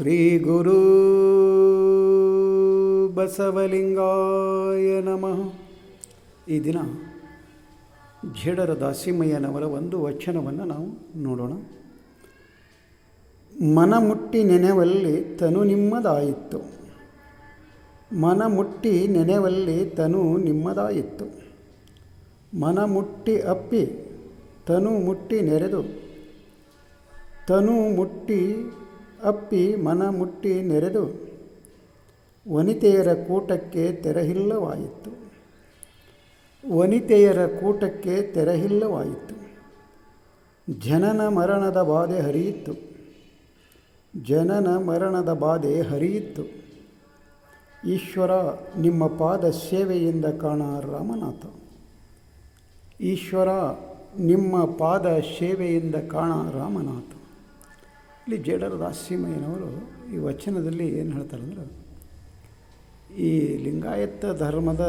ಶ್ರೀ ಗುರು ಬಸವಲಿಂಗಾಯ ನಮಃ. ಈ ದಿನ ಝೇಡರ ದಾಸಿಮಯ್ಯನವರ ಒಂದು ವಚನವನ್ನು ನಾವು ನೋಡೋಣ. ಮನ ಮುಟ್ಟಿ ನೆನೆವಲ್ಲಿ ತನು ನಿಮ್ಮದಾಯಿತು. ಮನ ಮುಟ್ಟಿ ನೆನೆವಲ್ಲಿ ತನು ನಿಮ್ಮದಾಯಿತು. ಮನ ಮುಟ್ಟಿ ಅಪ್ಪಿ ತನು ಮುಟ್ಟಿ ನೆರೆದು. ತನು ಮುಟ್ಟಿ ಅಪ್ಪಿ ಮನ ಮುಟ್ಟಿ ನೆರೆದು ವನಿತೆಯರ ಕೂಟಕ್ಕೆ ತೆರಹಿಲ್ಲವಾಯಿತು. ವನಿತೆಯರ ಕೂಟಕ್ಕೆ ತೆರಹಿಲ್ಲವಾಯಿತು. ಜನನ ಮರಣದ ಬಾಧೆ ಹರಿಯಿತು. ಜನನ ಮರಣದ ಬಾಧೆ ಹರಿಯಿತು. ಈಶ್ವರ, ನಿಮ್ಮ ಪಾದ ಸೇವೆಯಿಂದ ಕಾಣ ರಾಮನಾಥ. ಈಶ್ವರ, ನಿಮ್ಮ ಪಾದ ಸೇವೆಯಿಂದ ಕಾಣ ರಾಮನಾಥ. ಇಲ್ಲಿ ಜೇಡರ ದಾಸ್ಯಮಯ್ಯನವರು ಈ ವಚನದಲ್ಲಿ ಏನು ಹೇಳ್ತಾರೆ ಅಂದ್ರೆ, ಈ ಲಿಂಗಾಯತ ಧರ್ಮದ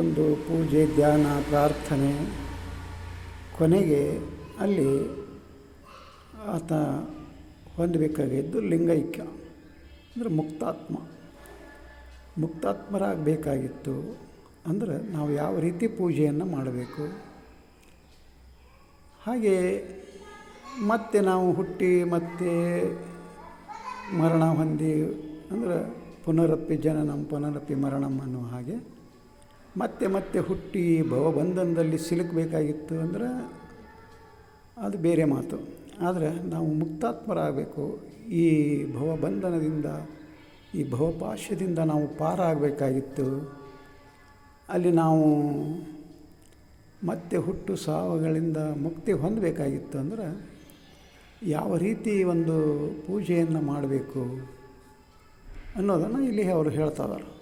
ಒಂದು ಪೂಜೆ, ಧ್ಯಾನ, ಪ್ರಾರ್ಥನೆ ಕೊನೆಗೆ ಅಲ್ಲಿ ಆತ ಹೊಂದಬೇಕಾಗಿದ್ದು ಲಿಂಗೈಕ್ಯ, ಅಂದರೆ ಮುಕ್ತಾತ್ಮ. ಮುಕ್ತಾತ್ಮರಾಗಬೇಕಾಗಿತ್ತು ಅಂದರೆ ನಾವು ಯಾವ ರೀತಿ ಪೂಜೆಯನ್ನು ಮಾಡಬೇಕು? ಹಾಗೆ ಮತ್ತೆ ನಾವು ಹುಟ್ಟಿ ಮತ್ತೆ ಮರಣ ಹೊಂದಿ ಅಂದರೆ ಪುನರಪ್ಪಿ ಜನನಂ, ಪುನರಪ್ಪಿ ಮರಣಂ ಅನ್ನೋ ಹಾಗೆ ಮತ್ತೆ ಮತ್ತೆ ಹುಟ್ಟಿ ಭವಬಂಧನದಲ್ಲಿ ಸಿಲುಕಬೇಕಾಗಿತ್ತು ಅಂದರೆ ಅದು ಬೇರೆ ಮಾತು. ಆದರೆ ನಾವು ಮುಕ್ತಾತ್ಮರಾಗಬೇಕು. ಈ ಭವಬಂಧನದಿಂದ, ಈ ಭವಪಾಶದಿಂದ ನಾವು ಪಾರಾಗಬೇಕಾಗಿತ್ತು. ಅಲ್ಲಿ ನಾವು ಮತ್ತೆ ಹುಟ್ಟು ಸಾವುಗಳಿಂದ ಮುಕ್ತಿ ಹೊಂದಬೇಕಾಗಿತ್ತು ಅಂದ್ರೆ ಯಾವ ರೀತಿ ಒಂದು ಪೂಜೆಯನ್ನು ಮಾಡಬೇಕು ಅನ್ನೋದನ್ನು ಇಲ್ಲಿ ಅವರು ಹೇಳ್ತಾರೆ ಮನಮುಟ್ಟಿ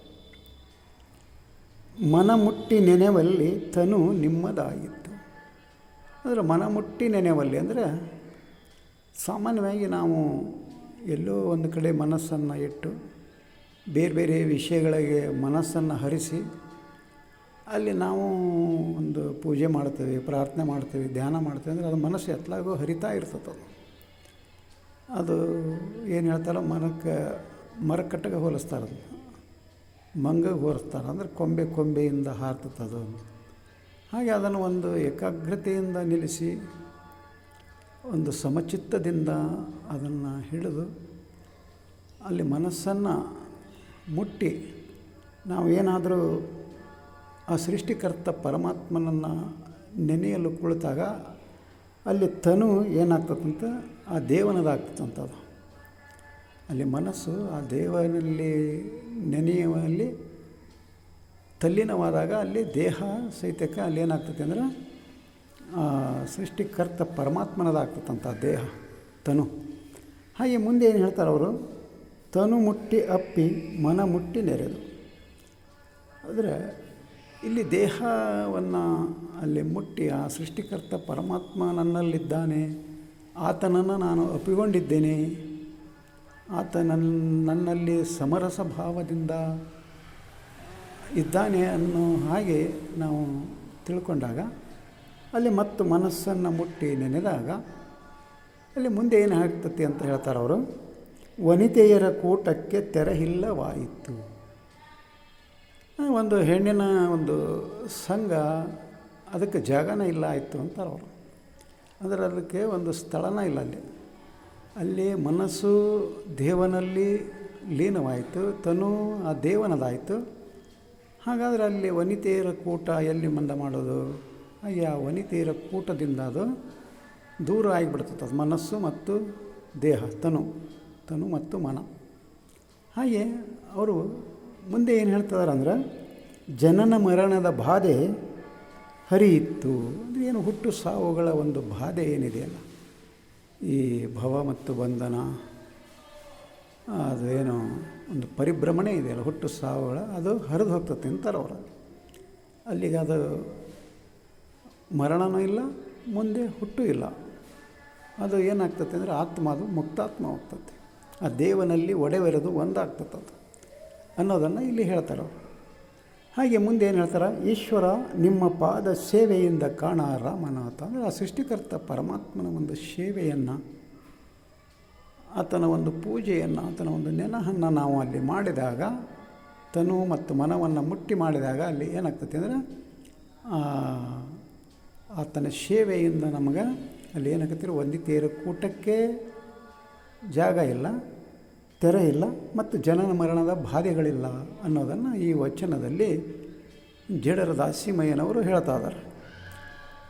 ಮನ ಮುಟ್ಟಿ ನೆನೆವಲ್ಲಿ ತನು ನಿಮ್ಮದಾಗಿತ್ತು. ಅಂದರೆ ಮನಮುಟ್ಟಿ ನೆನೆವಲ್ಲಿ ಅಂದರೆ ಸಾಮಾನ್ಯವಾಗಿ ನಾವು ಎಲ್ಲೋ ಒಂದು ಕಡೆ ಮನಸ್ಸನ್ನು ಇಟ್ಟು ಬೇರೆ ಬೇರೆ ವಿಷಯಗಳಿಗೆ ಮನಸ್ಸನ್ನು ಹರಿಸಿ ಅಲ್ಲಿ ನಾವು ಒಂದು ಪೂಜೆ ಮಾಡ್ತೇವೆ, ಪ್ರಾರ್ಥನೆ ಮಾಡ್ತೇವೆ, ಧ್ಯಾನ ಮಾಡ್ತೇವೆ ಅಂದರೆ ಅದು ಮನಸ್ಸು ಎತ್ತಲಾಗೋ ಹರಿತಾ ಇರ್ತದೆ ಅದು ಏನು ಹೇಳ್ತಾರೋ ಮರಕ್ಕೆ ಮರಕಟ್ಟಗೆ ಹೋಲಿಸ್ತಾರೆ ಅದು ಮಂಗಗೆ ಹೋಲಿಸ್ತಾರೆ ಅಂದರೆ ಕೊಂಬೆ ಕೊಂಬೆಯಿಂದ ಹಾರ್ತದೆ ಹಾಗೆ ಅದನ್ನು ಒಂದು ಏಕಾಗ್ರತೆಯಿಂದ ನಿಲ್ಲಿಸಿ, ಒಂದು ಸಮಚಿತ್ತದಿಂದ ಅದನ್ನು ಹಿಡಿದು ಅಲ್ಲಿ ಮನಸ್ಸನ್ನು ಮುಟ್ಟಿ ನಾವು ಏನಾದರೂ ಆ ಸೃಷ್ಟಿಕರ್ತ ಪರಮಾತ್ಮನನ್ನು ನೆನೆಯಲು ಕುಳಿತಾಗ ಅಲ್ಲಿ ತನು ಏನಾಗ್ತದಂತ ಆ ದೇವನದಾಗ್ತಂಥದ್ದು. ಅಲ್ಲಿ ಮನಸ್ಸು ಆ ದೇವನಲ್ಲಿ ನೆನೆಯುವಲ್ಲಿ ತಲ್ಲಿನವಾದಾಗ ಅಲ್ಲಿ ದೇಹ ಸಹಿತಕ್ಕೆ ಅಲ್ಲಿ ಏನಾಗ್ತದೆ ಅಂದ್ರೆ ಆ ಸೃಷ್ಟಿಕರ್ತ ಪರಮಾತ್ಮನದಾಗ್ತದಂಥ ದೇಹ, ತನು. ಹಾಗೆ ಮುಂದೆ ಏನು ಹೇಳ್ತಾರೆ ಅವರು? ತನು ಮುಟ್ಟಿ ಅಪ್ಪಿ, ಮನ ಮುಟ್ಟಿ ನೆರೆದು. ಆದರೆ ಇಲ್ಲಿ ದೇಹವನ್ನು ಅಲ್ಲಿ ಮುಟ್ಟಿ ಆ ಸೃಷ್ಟಿಕರ್ತ ಪರಮಾತ್ಮ ನನ್ನಲ್ಲಿದ್ದಾನೆ. ಆತನನ್ನು ನಾನು ಅಪ್ಪಿಕೊಂಡಿದ್ದೇನೆ ಆತ ನನ್ನ ನನ್ನಲ್ಲಿ ಸಮರಸ ಭಾವದಿಂದ ಇದ್ದಾನೆ ಅನ್ನೋ ಹಾಗೆ ನಾವು ತಿಳ್ಕೊಂಡಾಗ, ಅಲ್ಲಿ ಮತ್ತು ಮನಸ್ಸನ್ನು ಮುಟ್ಟಿ ನೆನೆದಾಗ, ಅಲ್ಲಿ ಮುಂದೆ ಏನು ಆಗ್ತತಿ ಅಂತ ಹೇಳ್ತಾರೆ ಅವರು, ವನಿತೆಯರ ಕೂಟಕ್ಕೆ ತೆರಹಿಲ್ಲವಾಯಿತು ಒಂದು ಹೆಣ್ಣಿನ ಒಂದು ಸಂಘ ಅದಕ್ಕೆ ಜಾಗನೇ ಇಲ್ಲ ಆಯಿತು ಅಂತಾರೆ ಅವರು. ಅಂದರೆ ಅದಕ್ಕೆ ಒಂದು ಸ್ಥಳನೇ ಇಲ್ಲ ಅಲ್ಲಿ. ಅಲ್ಲಿ ಮನಸ್ಸು ದೇವನಲ್ಲಿ ಲೀನವಾಯಿತು, ತನು ಆ ದೇವನದಾಯಿತು. ಹಾಗಾದರೆ ಅಲ್ಲಿ ವನಿತೆಯರ ಕೂಟ ಎಲ್ಲಿ ಮಂದ ಮಾಡೋದು? ಹಾಗೆ ಆ ವನಿತೆಯರ ಕೂಟದಿಂದ ಅದು ದೂರ ಆಗಿಬಿಡ್ತದೆ. ಅದು ಮನಸ್ಸು ಮತ್ತು ದೇಹ, ತನು ತನು ಮತ್ತು ಮನ. ಹಾಗೆ ಅವರು ಮುಂದೆ ಏನು ಹೇಳ್ತಿದ್ದಾರೆ ಅಂದ್ರೆ ಜನನ ಮರಣದ ಬಾಧೆ ಹರಿಯಿತ್ತು. ಏನು ಹುಟ್ಟು ಸಾವುಗಳ ಒಂದು ಬಾಧೆ ಏನಿದೆಯಲ್ಲ ಈ ಭವ ಮತ್ತು ಬಂಧನ ಅದು ಏನು ಒಂದು ಪರಿಭ್ರಮಣೆ ಇದೆಯಲ್ಲ ಹುಟ್ಟು ಸಾವುಗಳ? ಅದು ಹರಿದು ಹೋಗ್ತದೆ ಅಂತಾರೆ ಅವರು ಅಲ್ಲಿಗೆ ಅದು ಮರಣನೂ ಇಲ್ಲ, ಮುಂದೆ ಹುಟ್ಟು ಇಲ್ಲ. ಅದು ಏನಾಗ್ತದೆ ಅಂದರೆ ಆತ್ಮ, ಅದು ಮುಕ್ತಾತ್ಮ ಹೋಗ್ತದೆ. ಆ ದೇವನಲ್ಲಿ ಒಡೆವೆರೆದು ಒಂದಾಗ್ತದೆ ಅದು ಅನ್ನೋದನ್ನು ಇಲ್ಲಿ ಹೇಳ್ತಾರೆ ಅವರು ಹಾಗೆ ಮುಂದೆ ಏನು ಹೇಳ್ತಾರೆ? ಈಶ್ವರ ನಿಮ್ಮ ಪಾದ ಸೇವೆಯಿಂದ ಕಾಣ ರಾಮನಾಥ ಅಂದರೆ ಆ ಸೃಷ್ಟಿಕರ್ತ ಪರಮಾತ್ಮನ ಒಂದು ಸೇವೆಯನ್ನು, ಆತನ ಒಂದು ಪೂಜೆಯನ್ನು, ಆತನ ಒಂದು ನೆನಹನ್ನು ನಾವು ಅಲ್ಲಿ ಮಾಡಿದಾಗ, ತನು ಮತ್ತು ಮನವನ್ನು ಮುಟ್ಟಿ ಮಾಡಿದಾಗ ಅಲ್ಲಿ ಏನಾಗ್ತದೆ ಅಂದರೆ ಆತನ ಸೇವೆಯಿಂದ ನಮಗೆ ಅಲ್ಲಿ ಏನಾಗತ್ತಿರೋ ಒಂದಿತೇರು ಕೂಟಕ್ಕೆ ಜಾಗ ಇಲ್ಲ. ತೆರೆ ಇಲ್ಲ ಮತ್ತು ಜನನ ಮರಣದ ಬಾಧೆಗಳಿಲ್ಲ ಅನ್ನೋದನ್ನು ಈ ವಚನದಲ್ಲಿ ಜಡರ ದಾಸಿಮಯ್ಯನವರು ಹೇಳ್ತಾ ಇದ್ದಾರೆ.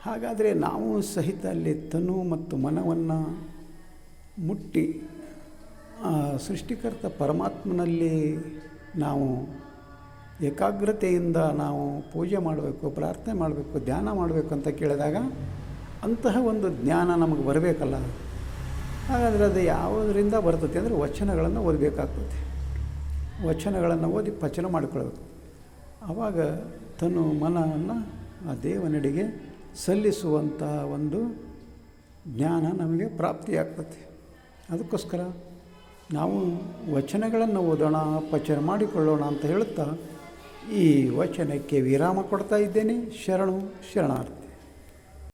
ಹಾಗಾದರೆ ನಾವು ಸಹಿತ ಅಲ್ಲಿ ತನು ಮತ್ತು ಮನವನ್ನು ಮುಟ್ಟಿ ಸೃಷ್ಟಿಕರ್ತ ಪರಮಾತ್ಮನಲ್ಲಿ ನಾವು ಏಕಾಗ್ರತೆಯಿಂದ ನಾವು ಪೂಜೆ ಮಾಡಬೇಕು, ಪ್ರಾರ್ಥನೆ ಮಾಡಬೇಕು, ಧ್ಯಾನ ಮಾಡಬೇಕು ಅಂತ ಕೇಳಿದಾಗ ಅಂತಹ ಒಂದು ಜ್ಞಾನ ನಮಗೆ ಬರಬೇಕಲ್ಲ. ಹಾಗಾದರೆ ಅದು ಯಾವುದರಿಂದ ಬರ್ತದೆ ಅಂದರೆ ವಚನಗಳನ್ನು ಓದಬೇಕಾಗ್ತದೆ. ವಚನಗಳನ್ನು ಓದಿ ಪಚನ ಮಾಡಿಕೊಳ್ಬೇಕು ಆವಾಗ ತನ್ನ ಮನವನ್ನು ಆ ದೇವನಡಿಗೆ ಸಲ್ಲಿಸುವಂಥ ಒಂದು ಜ್ಞಾನ ನಮಗೆ ಪ್ರಾಪ್ತಿಯಾಗ್ತದೆ. ಅದಕ್ಕೋಸ್ಕರ ನಾವು ವಚನಗಳನ್ನು ಓದೋಣ, ಪಚನ ಮಾಡಿಕೊಳ್ಳೋಣ ಅಂತ ಹೇಳುತ್ತಾ ಈ ವಚನಕ್ಕೆ ವಿರಾಮ ಕೊಡ್ತಾ ಇದ್ದೇನೆ. ಶರಣು ಶರಣಾರ್ಥಿ.